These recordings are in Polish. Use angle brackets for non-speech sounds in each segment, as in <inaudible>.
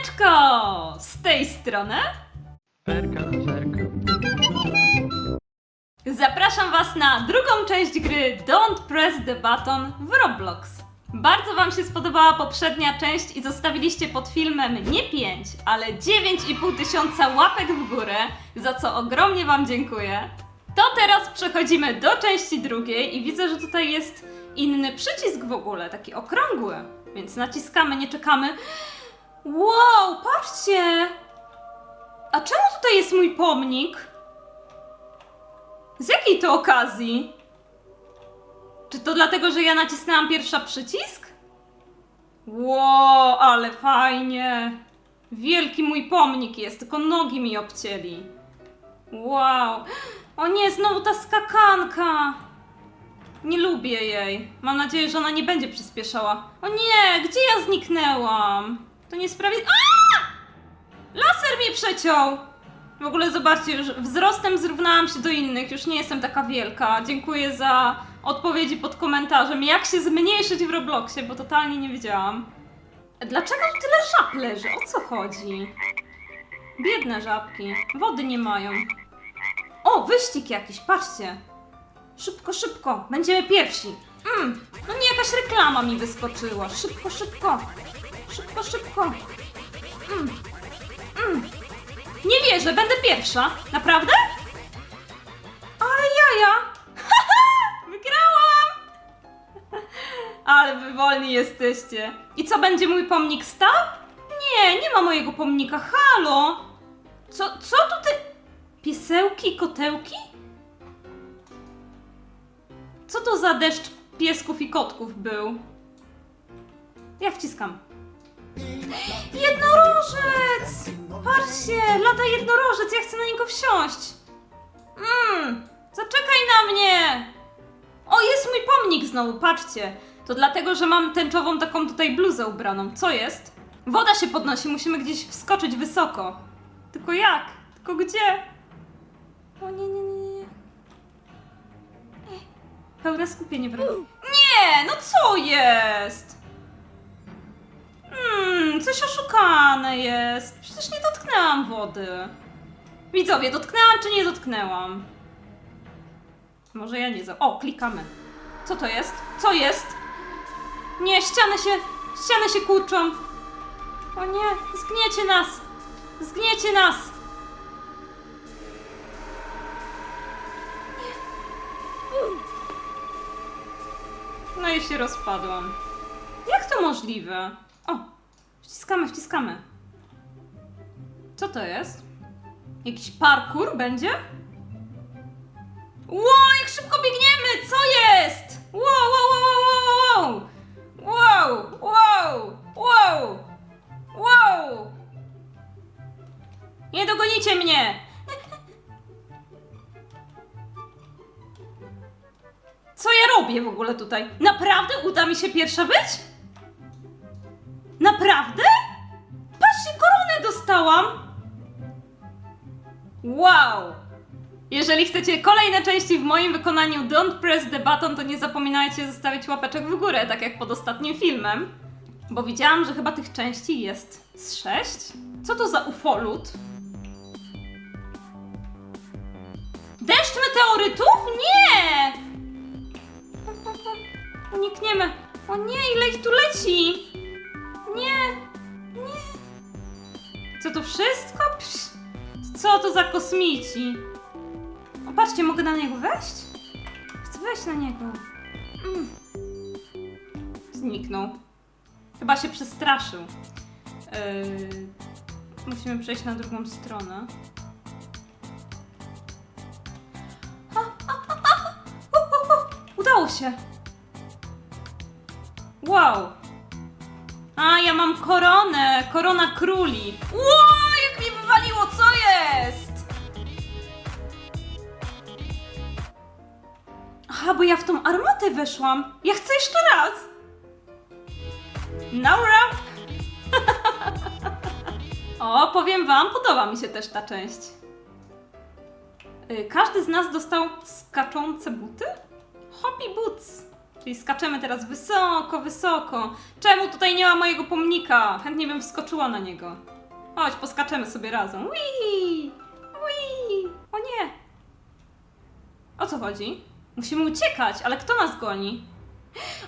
Siemaneczko! Z tej strony Perka, zerka. zapraszam Was na drugą część gry Don't Press the Button w Roblox. Bardzo Wam się spodobała poprzednia część i zostawiliście pod filmem nie 5, ale 9,5 tysiąca łapek w górę, za co ogromnie Wam dziękuję. To teraz przechodzimy do części drugiej i widzę, że tutaj jest inny przycisk w ogóle, taki okrągły. Więc naciskamy, nie czekamy. Wow, patrzcie! A czemu tutaj jest mój pomnik? Z jakiej to okazji? Czy to dlatego, że ja nacisnęłam pierwsza przycisk? Wow, ale fajnie! Wielki mój pomnik jest, tylko nogi mi obcięli. Wow! O nie, znowu ta skakanka! Nie lubię jej. Mam nadzieję, że ona nie będzie przyspieszała. O nie, gdzie ja zniknęłam? To niesprawiedliwe. Laser mnie przeciął! W ogóle zobaczcie, już wzrostem zrównałam się do innych, już nie jestem taka wielka. Dziękuję za odpowiedzi pod komentarzem, jak się zmniejszyć w Robloxie, bo totalnie nie wiedziałam. Dlaczego tu tyle żab leży? O co chodzi? Biedne żabki. Wody nie mają. O, wyścig jakiś, patrzcie. Szybko, szybko, będziemy pierwsi. Mm, no nie, jakaś reklama mi wyskoczyła. Szybko, szybko. Szybko, szybko. Mm. Mm. Nie wierzę, będę pierwsza. Naprawdę? Ale jaja! <laughs> Wygrałam! <laughs> Ale wy wolni jesteście. I co, będzie mój pomnik stał? Nie, nie ma mojego pomnika. Halo! Co, co tutaj? Piesełki, kotełki? Co to za deszcz piesków i kotków był? Ja wciskam. Jednorożec! Patrzcie, lata jednorożec, ja chcę na niego wsiąść. Mmm, zaczekaj na mnie! O, jest mój pomnik znowu, patrzcie. To dlatego, że mam tęczową taką tutaj bluzę ubraną. Co jest? Woda się podnosi, musimy gdzieś wskoczyć wysoko. Tylko jak? Tylko gdzie? O nie, nie, nie, nie. Pełne skupienie w. Nie, no co jest? Coś oszukane jest. Przecież nie dotknęłam wody. Widzowie, dotknęłam czy nie dotknęłam? Może ja nie za... O, klikamy. Co to jest? Co jest? Nie, ściany się... Ściany się kurczą. O nie, zgniecie nas! Zgniecie nas! No i się rozpadłam. Jak to możliwe? O, Wciskamy, wciskamy. Co to jest? Jakiś parkour będzie? Wow, jak szybko biegniemy! Co jest? Wow, wow, wow, wow, wow, wow! Wow, wow, wow! Nie dogonicie mnie! Co ja robię w ogóle tutaj? Naprawdę uda mi się pierwsza być? Naprawdę? Patrzcie, koronę dostałam! Wow! Jeżeli chcecie kolejne części w moim wykonaniu Don't Press the Button, to nie zapominajcie zostawić łapeczek w górę, tak jak pod ostatnim filmem. Bo widziałam, że chyba tych części jest z sześć. Co to za ufolut? Deszcz meteorytów? Nie! Unikniemy. O nie, ile ich tu leci! Nie, nie. Co to wszystko? Psz, co to za kosmici? O, patrzcie, mogę na niego wejść? Chcę wejść na niego. Mm. Zniknął. Chyba się przestraszył. Yy, musimy przejść na drugą stronę. Udało się! Wow! A, ja mam koronę! Korona króli! Ło, jak mi wywaliło, co jest? Aha, bo ja w tą armatę weszłam. Ja chcę jeszcze raz. Naura! <laughs> o, powiem wam, podoba mi się też ta część. Y, Każdy z nas dostał skaczące buty? Hoppy boots. Czyli skaczemy teraz wysoko, wysoko. Czemu tutaj nie ma mojego pomnika? Chętnie bym wskoczyła na niego. Chodź, poskaczemy sobie razem. Wii! Wii! O nie! O co chodzi? Musimy uciekać, ale kto nas goni?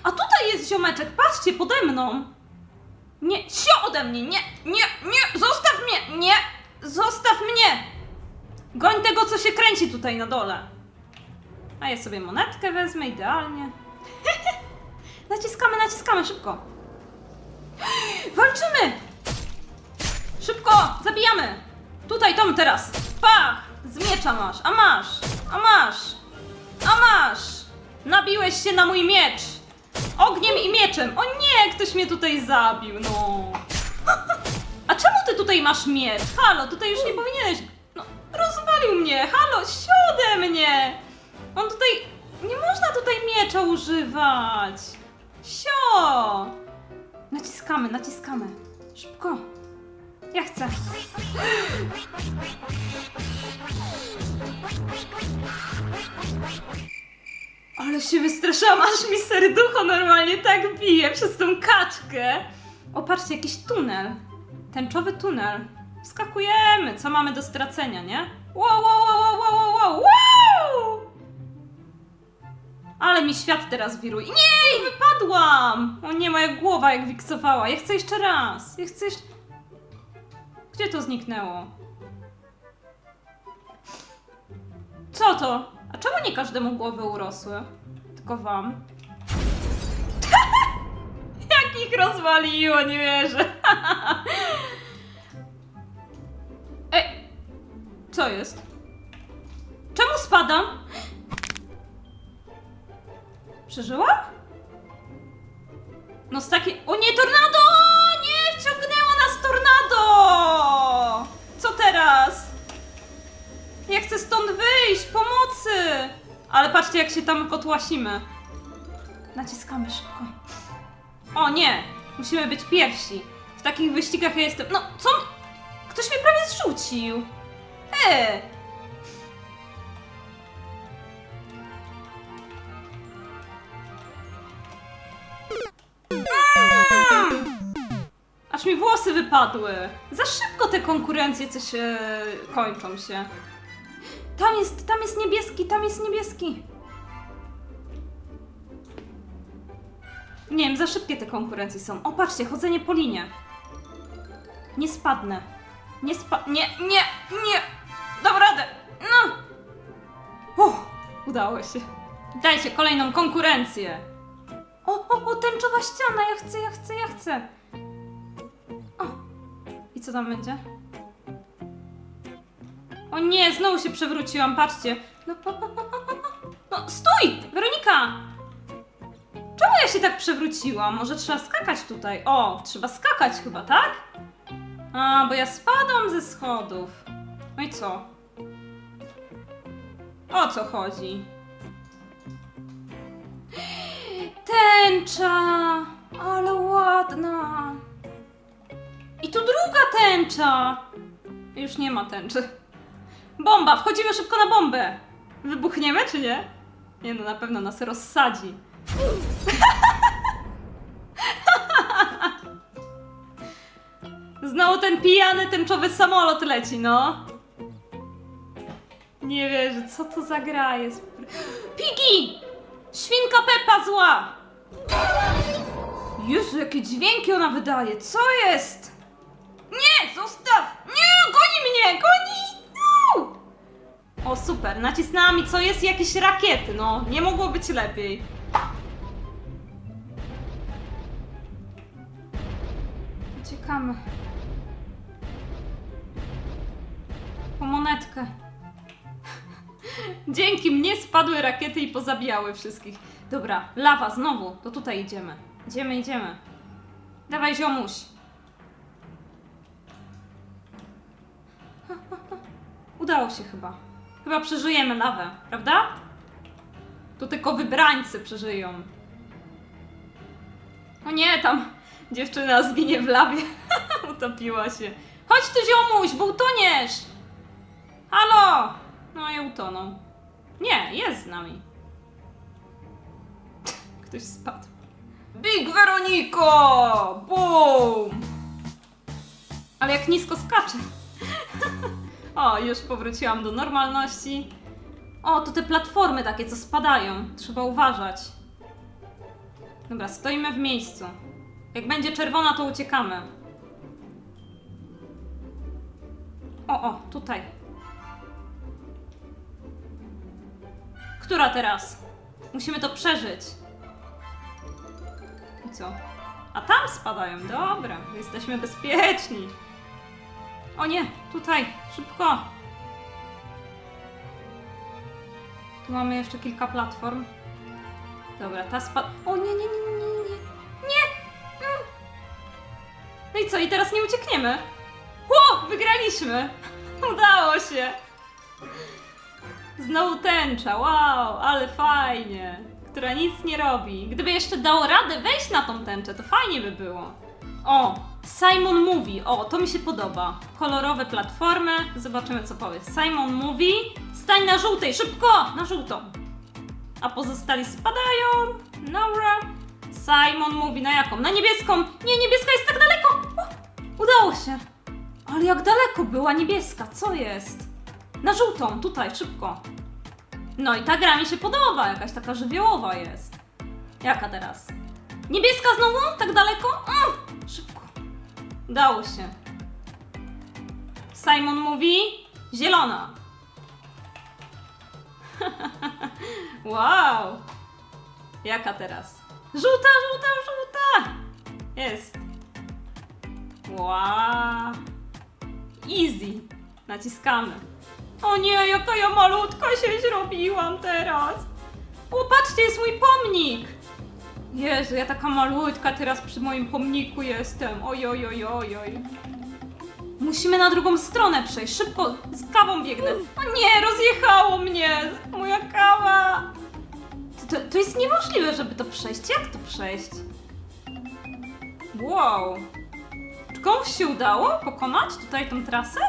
A tutaj jest ziomeczek, patrzcie, pode mną! Nie, sio ode mnie, nie, nie, nie, zostaw mnie, nie, zostaw mnie! Goń tego, co się kręci tutaj na dole. A ja sobie monetkę wezmę, idealnie. <laughs> naciskamy, naciskamy, szybko. Walczymy! Szybko, zabijamy! Tutaj, Tom, teraz. Pach! Z miecza masz, a masz, a masz, a masz! Nabiłeś się na mój miecz! Ogniem i mieczem! O nie, ktoś mnie tutaj zabił, no! <laughs> A czemu ty tutaj masz miecz? Halo, tutaj już nie powinieneś... No, rozwalił mnie! Halo, siode mnie! On tutaj... Nie można tutaj miecza używać! Sio! Naciskamy, naciskamy. Szybko. Ja chcę. Ale się wystraszyłam, aż mi serducho normalnie tak bije przez tą kaczkę. O, patrzcie, jakiś tunel. Tęczowy tunel. Wskakujemy, co mamy do stracenia, nie? Wow, wow, wow, wow, wow, wow, wow! Ale mi świat teraz wiruje. Nie, wypadłam! O nie, moja głowa jak wiksowała. Ja chcę jeszcze raz. Ja chcę jeszcze... Gdzie to zniknęło? Co to? A czemu nie każdemu głowy urosły? Tylko wam. <laughs> Jak ich rozwaliło, nie wierzę. <laughs> Ej, co jest? Czemu spadam? Przeżyła? No z takiej... O nie, tornado! Nie, wciągnęło nas tornado! Co teraz? Ja chcę stąd wyjść! Pomocy! Ale patrzcie, jak się tam potłasimy. Naciskamy szybko. O nie! Musimy być pierwsi. W takich wyścigach ja jestem... No, co? Ktoś mnie prawie zrzucił. E! Aż mi włosy wypadły. Za szybko te konkurencje coś kończą się. Tam jest, tam jest niebieski, tam jest niebieski. Nie wiem, za szybkie te konkurencje są. O, patrzcie, chodzenie po linie. Nie spadnę. Nie spa... Nie, nie, nie! Dam radę! No! Uff, udało się. Dajcie kolejną konkurencję. O, o, o, tęczowa ściana! Ja chcę, ja chcę, ja chcę. Co tam będzie? O nie, znowu się przewróciłam, patrzcie. No, po, po, po, po, po. no stój! Weronika! Czemu ja się tak przewróciłam? Może trzeba skakać tutaj? O, trzeba skakać chyba, tak? A, bo ja spadłam ze schodów. No i co? O co chodzi? <gasps> Tęcza! Ale ładna! I tu druga tęcza! Już nie ma tęczy. Bomba! Wchodzimy szybko na bombę! Wybuchniemy czy nie? Nie no, na pewno nas rozsadzi. Znowu ten pijany tęczowy samolot leci, no. Nie wierzę, co to za gra jest. Pigi! Świnka Peppa zła! Jezu, jakie dźwięki ona wydaje, co jest? Nie, zostaw! Nie, goni mnie, goni! No! O, super, nacisnęła mi, co jest, jakieś rakiety, no. Nie mogło być lepiej. Uciekamy. Po monetkę. <laughs> Dzięki mnie spadły rakiety i pozabijały wszystkich. Dobra, lawa znowu, to tutaj idziemy. Idziemy, idziemy. Dawaj, ziomuś. <laughs> Udało się chyba. Chyba przeżyjemy lawę, prawda? Tu tylko wybrańcy przeżyją. O nie, tam dziewczyna zginie w lawie. <laughs> Utopiła się. Chodź tu, ziomuś, bo utoniesz! Halo! No i utonął. Nie, jest z nami. <laughs> Ktoś spadł. Big Veroniko! Boom! Ale jak nisko skacze. <laughs> o, już powróciłam do normalności. O, to te platformy takie, co spadają. Trzeba uważać. Dobra, stoimy w miejscu. Jak będzie czerwona, to uciekamy. O, o, tutaj. Która teraz? Musimy to przeżyć. I co? A tam spadają, dobra, jesteśmy bezpieczni. O nie, tutaj, szybko. Tu mamy jeszcze kilka platform. Dobra, ta spadła. O nie, nie, nie, nie, nie, nie. Mm. No i co, i teraz nie uciekniemy? Ło, wygraliśmy! <laughs> Udało się! Znowu tęcza, wow, ale fajnie. Która nic nie robi. Gdyby jeszcze dało radę wejść na tą tęczę, to fajnie by było. O, Simon mówi, o, to mi się podoba. Kolorowe platformy, zobaczymy co powie. Simon mówi, stań na żółtej, szybko, na żółtą. A pozostali spadają. Dobra. Simon mówi, na jaką? Na niebieską. Nie, niebieska jest tak daleko. Udało się. Ale jak daleko była niebieska, co jest? Na żółtą, tutaj, szybko. No i ta gra mi się podoba, jakaś taka żywiołowa jest. Jaka teraz? Niebieska znowu? Tak daleko? Mm. Udało się. Simon mówi, zielona. <laughs> wow. Jaka teraz? Żółta, żółta, żółta. Jest. Wow. Easy. Naciskamy. O nie, jaka ja malutka się zrobiłam teraz. O, patrzcie, jest mój pomnik. Jezu, ja taka malutka teraz przy moim pomniku jestem. Oj, oj, oj, oj, oj. Musimy na drugą stronę przejść. Szybko, z kawą biegnę. O nie, rozjechało mnie. Moja kawa. To, to jest niemożliwe, żeby to przejść. Jak to przejść? Wow. Czy komuś się udało pokonać tutaj tą trasę?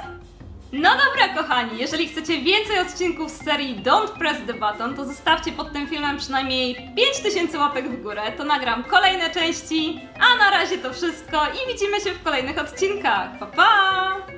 No dobra, kochani, jeżeli chcecie więcej odcinków z serii Don't Press the Button, to zostawcie pod tym filmem przynajmniej 5000 łapek w górę, to nagram kolejne części. A na razie to wszystko i widzimy się w kolejnych odcinkach. Pa pa!